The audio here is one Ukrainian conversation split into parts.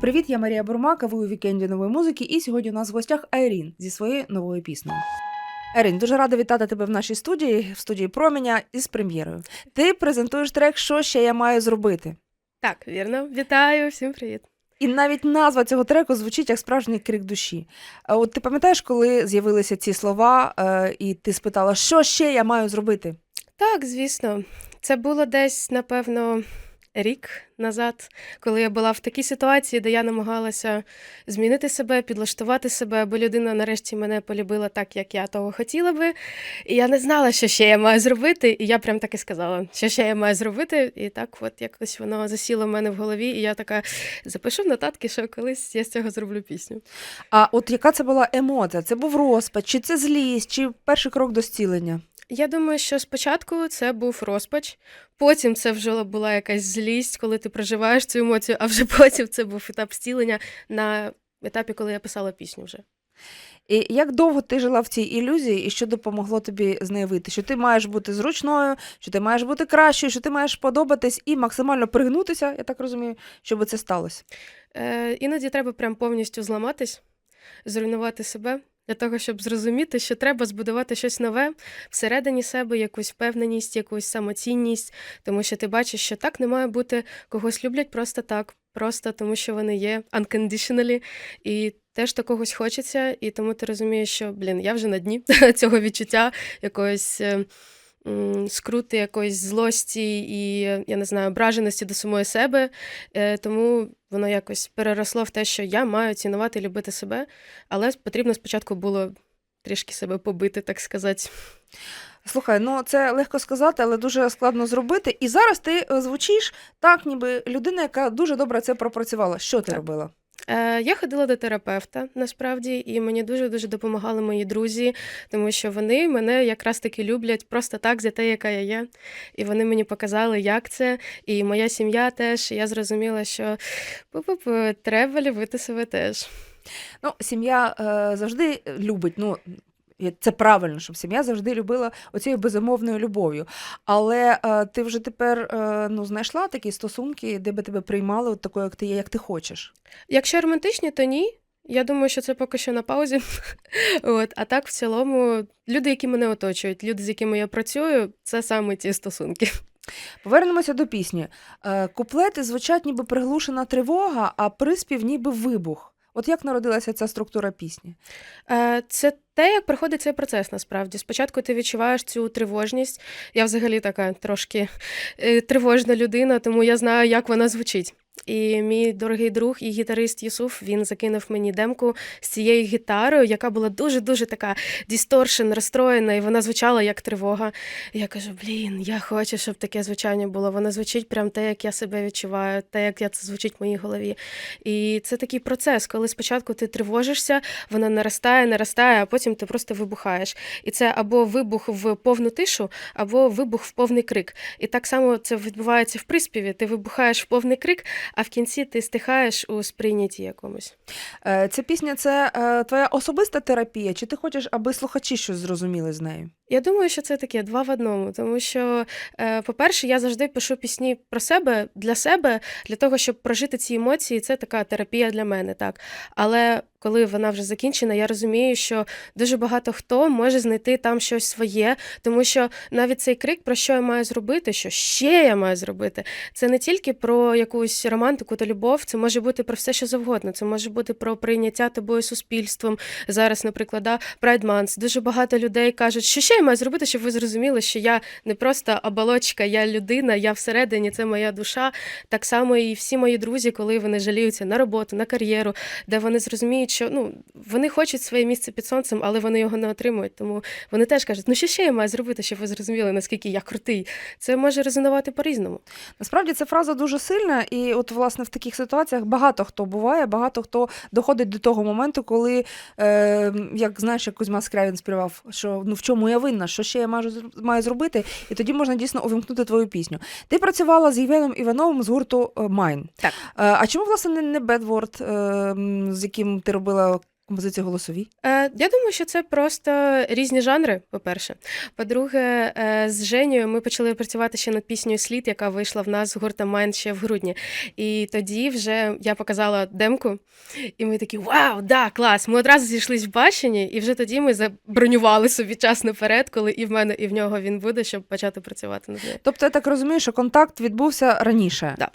Привіт, я Марія Бурмака, ви у вікенді нової музики, і сьогодні у нас в гостях Айрін зі своєю новою піснею. Айрін, дуже рада вітати тебе в нашій студії, в студії Проміня із прем'єрою. Ти презентуєш трек Що ще я маю зробити? Так, вірно. Вітаю, всім привіт. І навіть назва цього треку звучить як справжній крик душі. От ти пам'ятаєш, коли з'явилися ці слова, е, і ти спитала, що ще я маю зробити? Так, звісно, це було десь, напевно, рік назад, коли я була в такій ситуації, де я намагалася змінити себе, підлаштувати себе, бо людина нарешті мене полюбила так, як я того хотіла би. І я не знала, що ще я маю зробити. І я прям так і сказала, що ще я маю зробити. І так, от якось воно засіло в мене в голові, і я така запишу в нотатки, що колись я з цього зроблю пісню. А от яка це була емоція? Це був розпач, чи це злість, чи перший крок до зцілення? Я думаю, що спочатку це був розпач, потім це вже була якась злість, коли ти проживаєш цю емоцію, а вже потім це був етап зцілення на етапі, коли я писала пісню вже. І як довго ти жила в цій ілюзії, і що допомогло тобі з неї вийти? Що ти маєш бути зручною, що ти маєш бути кращою, що ти маєш подобатись і максимально пригнутися, я так розумію, щоб це сталося. Е, іноді треба прям повністю зламатись, зруйнувати себе для того, щоб зрозуміти, що треба збудувати щось нове всередині себе, якусь впевненість, якусь самоцінність, тому що ти бачиш, що так не має бути, когось люблять просто так, просто тому що вони є unconditionally, і теж такогось хочеться, і тому ти розумієш, що блін, я вже на дні цього відчуття якоїсь. Скрути якоїсь злості і я не знаю, ображеності до самої себе, Е, тому воно якось переросло в те, що я маю цінувати і любити себе, але потрібно спочатку було трішки себе побити, так сказати. Слухай, ну це легко сказати, але дуже складно зробити. І зараз ти е, звучиш так, ніби людина, яка дуже добре це пропрацювала. Що ти Так. робила? Е, я ходила до терапевта насправді, і мені дуже дуже допомагали мої друзі, тому що вони мене якраз таки люблять просто так за те, яка я є. І вони мені показали, як це. І моя сім'я теж. Я зрозуміла, що пу-пу-пу, треба любити себе теж. Ну, сім'я е, завжди любить. Ну, це правильно, щоб сім'я завжди любила оцією безумовною любов'ю. Але е, ти вже тепер е, ну, знайшла такі стосунки, де би тебе приймали от такою, як ти є, як ти хочеш. Якщо романтичні, то ні. Я думаю, що це поки що на паузі. От, а так, в цілому, люди, які мене оточують, люди, з якими я працюю, це саме ті стосунки. Повернемося до пісні. Е, куплети звучать ніби приглушена тривога, а приспів ніби вибух. От як народилася ця структура пісні? Е, Це те, як проходить цей процес насправді. Спочатку ти відчуваєш цю тривожність. Я взагалі така трошки е, тривожна людина, тому я знаю, як вона звучить. І мій дорогий друг і гітарист Юсуф він закинув мені демку з цією гітарою, яка була дуже дуже така дісторшен, розстроєна, і вона звучала як тривога. І я кажу: блін, я хочу, щоб таке звучання було. Воно звучить прям те, як я себе відчуваю, те, як це звучить в моїй голові. І це такий процес, коли спочатку ти тривожишся, вона наростає, наростає, а потім ти просто вибухаєш. І це або вибух в повну тишу, або вибух в повний крик. І так само це відбувається в приспіві. Ти вибухаєш в повний крик, а в кінці ти стихаєш у сприйнятті якомусь. Е, ця пісня це е, твоя особиста терапія, чи ти хочеш, аби слухачі щось зрозуміли з нею? Я думаю, що це таке два в одному, тому що, е, по-перше, я завжди пишу пісні про себе для себе, для того, щоб прожити ці емоції. Це така терапія для мене, так. Але коли вона вже закінчена, я розумію, що дуже багато хто може знайти там щось своє, тому що навіть цей крик, про що я маю зробити, що ще я маю зробити, це не тільки про якусь романтику та любов, це може бути про все, що завгодно. Це може бути про прийняття тобою суспільством. Зараз, наприклад, да, Pride Month. Дуже багато людей кажуть, що ще я маю зробити, щоб ви зрозуміли, що я не просто оболочка, я людина, я всередині, це моя душа. Так само і всі мої друзі, коли вони жаліються на роботу, на кар'єру, де вони зрозуміють, що ну вони хочуть своє місце під сонцем, але вони його не отримують. Тому вони теж кажуть, ну що ще я маю зробити, щоб ви зрозуміли, наскільки я крутий. Це може резонувати по-різному. Насправді ця фраза дуже сильна, і от власне в таких ситуаціях багато хто буває, багато хто доходить до того моменту, коли, е, як знаєш, як Кузьма Скрявін співав, що ну в чому я винна, що ще я маю, маю зробити, і тоді можна дійсно увімкнути твою пісню. Ти працювала з Євгеном Івановим з гурту е, Майн. Так. Е, а чому власне не, Bedword, е, з яким ти робила композиції голосові? Е, я думаю, що це просто різні жанри, по-перше. По-друге, е, з Женєю ми почали працювати ще над піснею Слід, яка вийшла в нас з гурта Mind ще в грудні. І тоді вже я показала демку, і ми такі: Вау, да, клас! Ми одразу зійшлись в баченні, і вже тоді ми забронювали собі час наперед, коли і в мене, і в нього він буде, щоб почати працювати над нею. Тобто я так розумію, що контакт відбувся раніше. Да.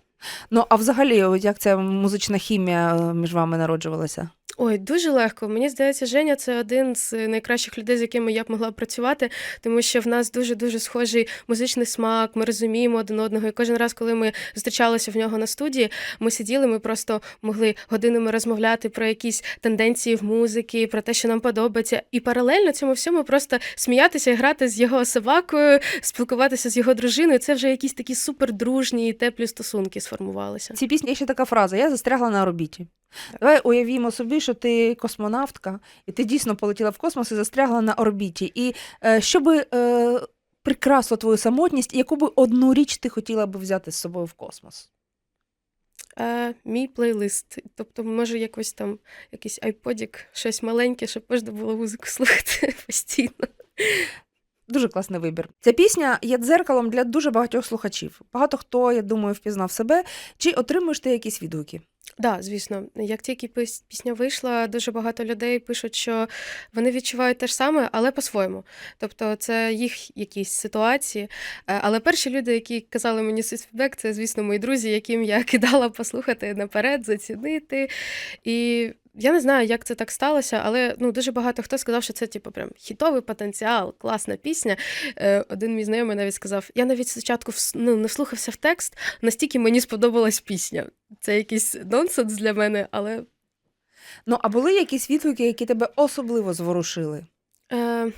Ну а взагалі, як ця музична хімія е, між вами народжувалася? Ой, дуже легко. Мені здається, Женя це один з найкращих людей, з якими я б могла працювати, тому що в нас дуже дуже схожий музичний смак. Ми розуміємо один одного. І кожен раз, коли ми зустрічалися в нього на студії, ми сиділи, ми просто могли годинами розмовляти про якісь тенденції в музиці, про те, що нам подобається, і паралельно цьому всьому просто сміятися і грати з його собакою, спілкуватися з його дружиною. Це вже якісь такі супердружні і теплі стосунки сформувалися. В цій пісні є ще така фраза: я застрягла на орбіті. Давай уявімо собі, що ти космонавтка, і ти дійсно полетіла в космос і застрягла на орбіті. І е, що би е, прикрасло твою самотність, і яку би одну річ ти хотіла би взяти з собою в космос? Е, мій плейлист. Тобто, може, якось там якийсь айподік, щось маленьке, щоб можна було музику слухати постійно. Дуже класний вибір. Ця пісня є дзеркалом для дуже багатьох слухачів. Багато хто, я думаю, впізнав себе. Чи отримуєш ти якісь відгуки? Да, звісно, як тільки піс- пісня вийшла, дуже багато людей пишуть, що вони відчувають те ж саме, але по-своєму. Тобто, це їх якісь ситуації. Е, Але перші люди, які казали мені свій фідбек, це, звісно, мої друзі, яким я кидала послухати наперед, зацінити. І я не знаю, як це так сталося, але ну дуже багато хто сказав, що це типу прям хітовий потенціал, класна пісня. Е, Один мій знайомий навіть сказав: я навіть спочатку ну, не вслухався в текст, настільки мені сподобалась пісня. Це якийсь нонсенс для мене, але Ну, а були якісь відгуки, які тебе особливо зворушили? е,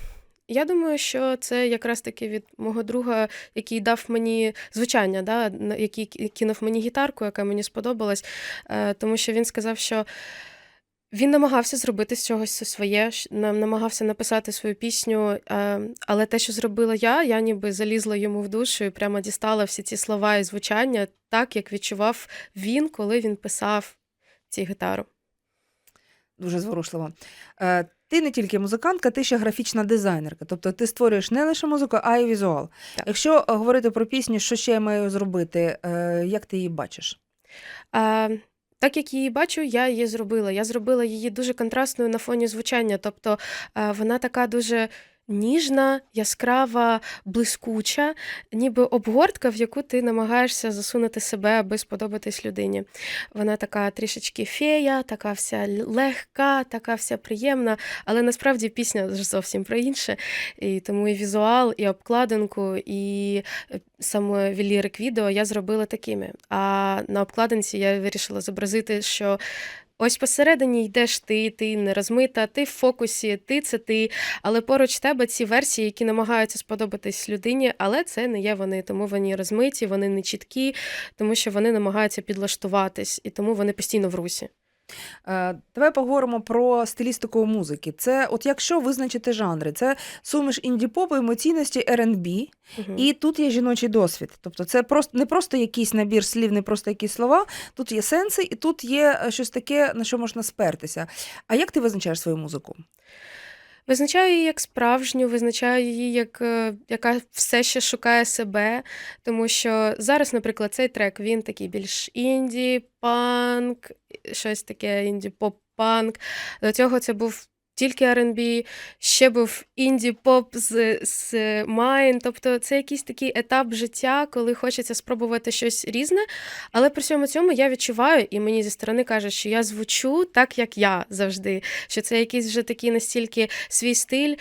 я думаю, що це якраз таки від мого друга, який дав мені звучання, да, який кинув мені гітарку, яка мені сподобалась, е, тому що він сказав, що. Він намагався зробити з чогось своє, нам- намагався написати свою пісню, е, але те, що зробила я, я ніби залізла йому в душу і прямо дістала всі ці слова і звучання так, як відчував він, коли він писав ці гітару. Дуже зворушливо. Е, ти не тільки музикантка, ти ще графічна дизайнерка. Тобто ти створюєш не лише музику, а й візуал. Так. Якщо е, говорити про пісню, що ще я маю зробити, як ти її бачиш? Так як її бачу, я її зробила. Я зробила її дуже контрастною на фоні звучання. Тобто вона така дуже ніжна, яскрава, блискуча, ніби обгортка, в яку ти намагаєшся засунути себе, аби сподобатись людині. Вона така трішечки фея, така вся легка, така вся приємна, але насправді пісня зовсім про інше. І тому і візуал, і обкладинку, і е, саме лірик відео я зробила такими. А на обкладинці я вирішила зобразити, що ось посередині йдеш ти, ти не розмита, ти в фокусі, ти це ти, але поруч тебе ці версії, які намагаються сподобатись людині, але це не є вони, тому вони розмиті, вони не чіткі, тому що вони намагаються підлаштуватись, і тому вони постійно в русі. Е, Давай поговоримо про стилістику музики. Це, от якщо визначити жанри, це суміш інді-попу, емоційності R&B, угу. і тут є жіночий досвід. Тобто це просто не просто якийсь набір слів, не просто якісь слова. Тут є сенси, і тут є е, щось таке, на що можна спертися. А як ти визначаєш свою музику? Визначаю її як справжню, визначаю її як е, яка все ще шукає себе. Тому що зараз, наприклад, цей трек він такий більш інді, панк, щось таке інді, поп-панк. До цього це був тільки R&B, ще був інді-поп з, з Майн. Тобто це якийсь такий етап життя, коли хочеться спробувати щось різне. Але при всьому цьому я відчуваю, і мені зі сторони кажуть, що я звучу так, як я завжди. Що це якийсь вже такий настільки свій стиль.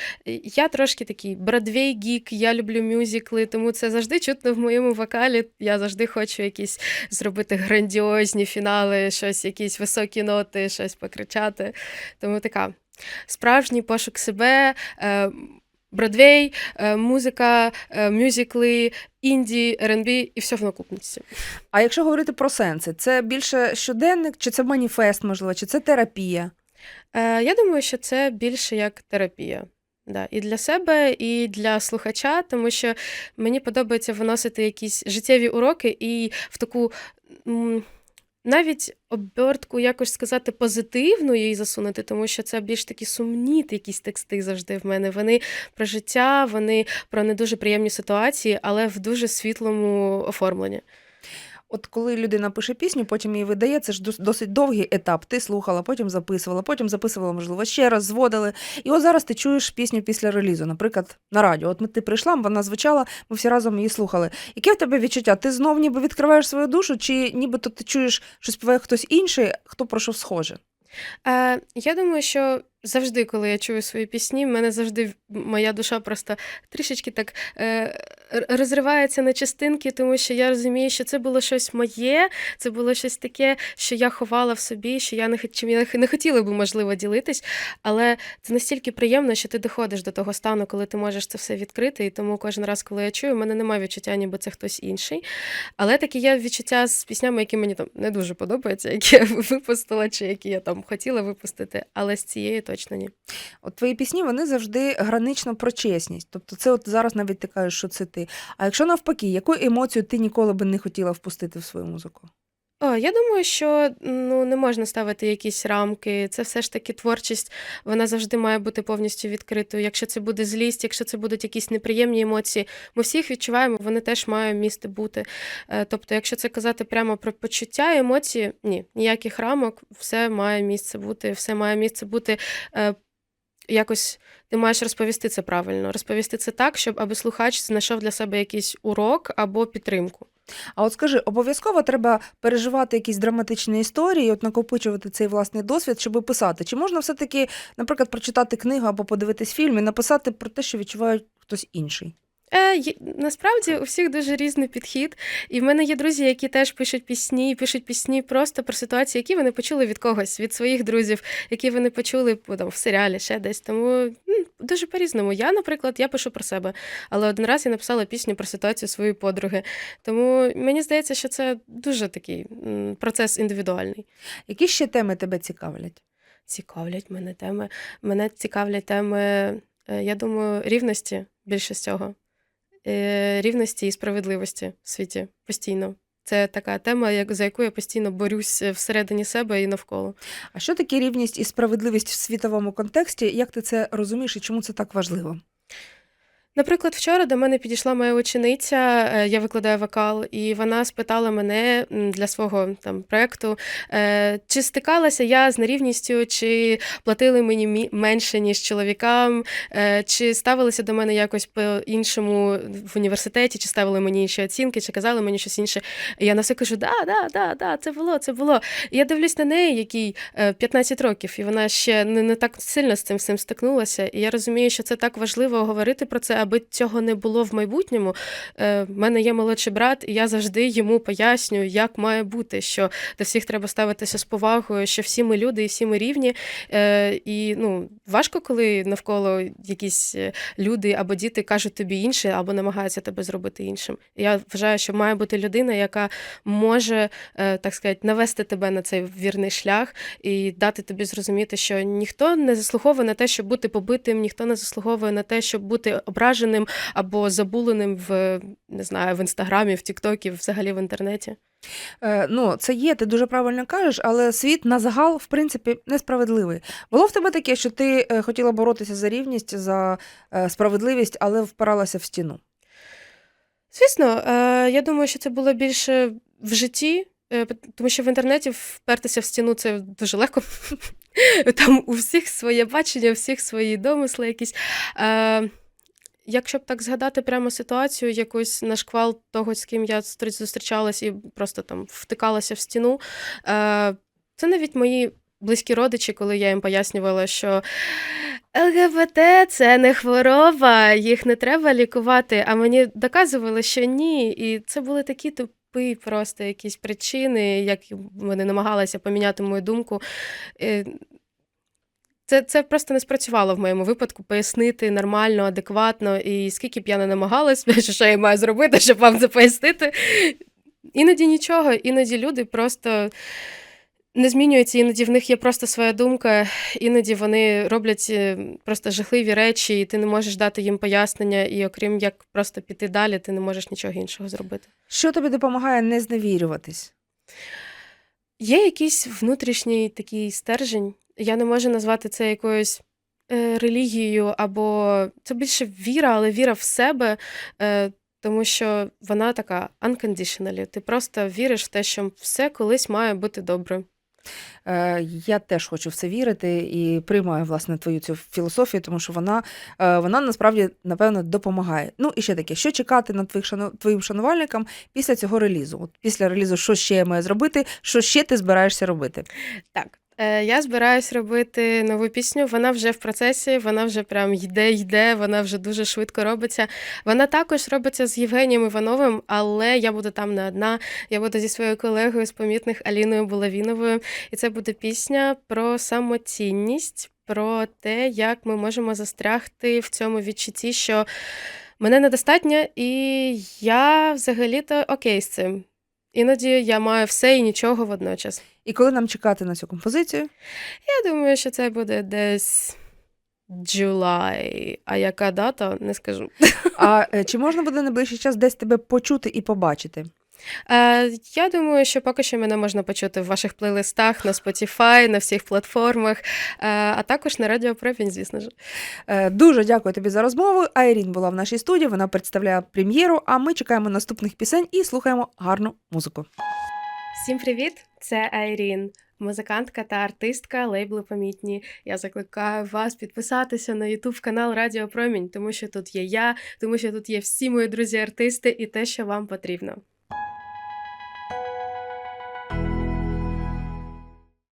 Я трошки такий бродвей гік, я люблю мюзикли, тому це завжди чутно в моєму вокалі. Я завжди хочу якісь зробити грандіозні фінали, щось, якісь високі ноти, щось покричати. Тому така справжній пошук себе. Е, Бродвей, е, музика, е, мюзикли, інді, R&B і все в накупниці. А якщо говорити про сенси, це більше щоденник, чи це маніфест, можливо, чи це терапія? Я думаю, що це більше як терапія. Да, і для себе, і для слухача, тому що мені подобається виносити якісь життєві уроки і в таку навіть обертку якось сказати позитивну її засунути, тому що це більш такі сумні якісь тексти завжди в мене. Вони про життя, вони про не дуже приємні ситуації, але в дуже світлому оформленні. От коли людина пише пісню, потім її видає, це ж досить довгий етап. Ти слухала, потім записувала, потім записувала, можливо, ще раз, зводили. І от зараз ти чуєш пісню після релізу, наприклад, на радіо. От ти прийшла, вона звучала, ми всі разом її слухали. Яке в тебе відчуття? Ти знов ніби відкриваєш свою душу, чи нібито ти чуєш, що співає хтось інший, хто про що схоже? Е, я думаю, що завжди, коли я чую свої пісні, в мене завжди моя душа просто трішечки так е, розривається на частинки, тому що я розумію, що це було щось моє, це було щось таке, що я ховала в собі, що я не чим я не хотіла би, можливо, ділитись. Але це настільки приємно, що ти доходиш до того стану, коли ти можеш це все відкрити. І тому кожен раз, коли я чую, в мене немає відчуття, ніби це хтось інший. Але такі є відчуття з піснями, які мені там не дуже подобаються, які я випустила, чи які я там хотіла випустити, але з цією точно ні. От твої пісні вони завжди гранично про чесність. Тобто, це от зараз навіть ти кажеш, що це ти. А якщо навпаки, яку емоцію ти ніколи би не хотіла впустити в свою музику? О, я думаю, що ну не можна ставити якісь рамки. Це все ж таки творчість, вона завжди має бути повністю відкритою. Якщо це буде злість, якщо це будуть якісь неприємні емоції, ми всі їх відчуваємо, вони теж мають місце бути. Е, Тобто, якщо це казати прямо про почуття, емоції, ні, ніяких рамок, все має місце бути, все має місце бути. е, Якось ти маєш розповісти це правильно, розповісти це так, щоб аби слухач знайшов для себе якийсь урок або підтримку. А от скажи, обов'язково треба переживати якісь драматичні історії, от накопичувати цей власний досвід, щоб писати. Чи можна все-таки, наприклад, прочитати книгу або подивитись фільм і написати про те, що відчуває хтось інший? Е, насправді у всіх дуже різний підхід. І в мене є друзі, які теж пишуть пісні, і пишуть пісні просто про ситуації, які вони почули від когось, від своїх друзів, які вони почули ну, там, в серіалі, ще десь. Тому дуже по-різному. Я, наприклад, я пишу про себе, але один раз я написала пісню про ситуацію своєї подруги. Тому мені здається, що це дуже такий процес індивідуальний. Які ще теми тебе цікавлять? Цікавлять мене теми. Мене цікавлять теми, е, я думаю, рівності більше всього. Е, Рівності і справедливості в світі постійно. Це така тема, як- за яку я постійно борюсь всередині себе і навколо. А що таке рівність і справедливість в світовому контексті? Як ти це розумієш і чому це так важливо? Наприклад, вчора до мене підійшла моя учениця, е, я викладаю вокал, і вона спитала мене для свого там проекту, е, чи стикалася я з нерівністю, чи платили мені менше, ніж чоловікам, е, чи ставилися до мене якось по-іншому в університеті, чи ставили мені інші оцінки, чи казали мені щось інше. І я на все кажу: да, да, да, да, це було, це було. І я дивлюсь на неї, якій е, 15 років, і вона ще не, не так сильно з цим всім стикнулася. І я розумію, що це так важливо говорити про це, аби цього не було в майбутньому. Е, в мене є молодший брат, і я завжди йому пояснюю, як має бути, що до всіх треба ставитися з повагою, що всі ми люди і всі ми рівні. Е, і ну, важко, коли навколо якісь е, люди або діти кажуть тобі інше, або намагаються тебе зробити іншим. Я вважаю, що має бути людина, яка може, так сказати, навести тебе на цей вірний шлях і дати тобі зрозуміти, що ніхто не заслуговує на те, щоб бути побитим, ніхто не заслуговує на те, щоб бути ображеним або забуленим в не знаю, в інстаграмі, в Тіктокі, взагалі в інтернеті. Е, ну, це є, ти дуже правильно кажеш, але світ на загал, в принципі, несправедливий. Було в тебе таке, що ти е, хотіла боротися за рівність, за е, справедливість, але впиралася в стіну. Звісно, я думаю, що це було більше в житті, тому що в інтернеті впертися в стіну це дуже легко. Там у всіх своє бачення, у всіх свої домисли якісь. Е, Якщо б так згадати прямо ситуацію, якусь на шквал того, з ким я зустрічалась і просто там втикалася в стіну, е, це навіть мої близькі родичі, коли я їм пояснювала, що ЛГБТ це не хвороба, їх не треба лікувати. А мені доказували, що ні. І це були такі тупі просто якісь причини, як вони намагалися поміняти мою думку. Це, це просто не спрацювало в моєму випадку пояснити нормально, адекватно, і скільки б я не намагалась, що я маю зробити, щоб вам це пояснити. Іноді нічого, іноді люди просто не змінюються, іноді в них є просто своя думка, іноді вони роблять е, просто жахливі речі, і ти не можеш дати їм пояснення, і окрім як просто піти далі, ти не можеш нічого іншого зробити. Що тобі допомагає не зневірюватись? Є якийсь внутрішній такий стержень. Я не можу назвати це якоюсь е, релігією, або це більше віра, але віра в себе, е, тому що вона така unconditionally. Ти просто віриш в те, що все колись має бути добре. Е, Я теж хочу в це вірити і приймаю власне твою цю філософію, тому що вона, вона насправді напевно допомагає. Ну і ще таке, що чекати на твоїх шану, твоїм шанувальникам після цього релізу? От після релізу, що ще я маю зробити, що ще ти збираєшся робити? Так. Е, Я збираюсь робити нову пісню. Вона вже в процесі, вона вже прям йде, йде, вона вже дуже швидко робиться. Вона також робиться з Євгенієм Івановим, але я буду там не одна. Я буду зі своєю колегою з помітних Аліною Булавіновою. І це буде пісня про самоцінність, про те, як ми можемо застрягти в цьому відчутті, що мене недостатньо, і я взагалі-то окей з цим. Іноді я маю все і нічого водночас. І коли нам чекати на цю композицію? Я думаю, що це буде десь July. А яка дата, не скажу. А е, чи можна буде найближчий час десь тебе почути і побачити? Е, я думаю, що поки що мене можна почути в ваших плейлистах на Spotify, на всіх платформах, е, а також на Радіо Промінь, звісно ж. Е, Дуже дякую тобі за розмову. Айрін була в нашій студії, вона представляє прем'єру, а ми чекаємо наступних пісень і слухаємо гарну музику. Всім привіт! Це Айрін, музикантка та артистка лейблу Помітні. Я закликаю вас підписатися на YouTube канал Радіо Промінь, тому що тут є я, тому що тут є всі мої друзі-артисти і те, що вам потрібно.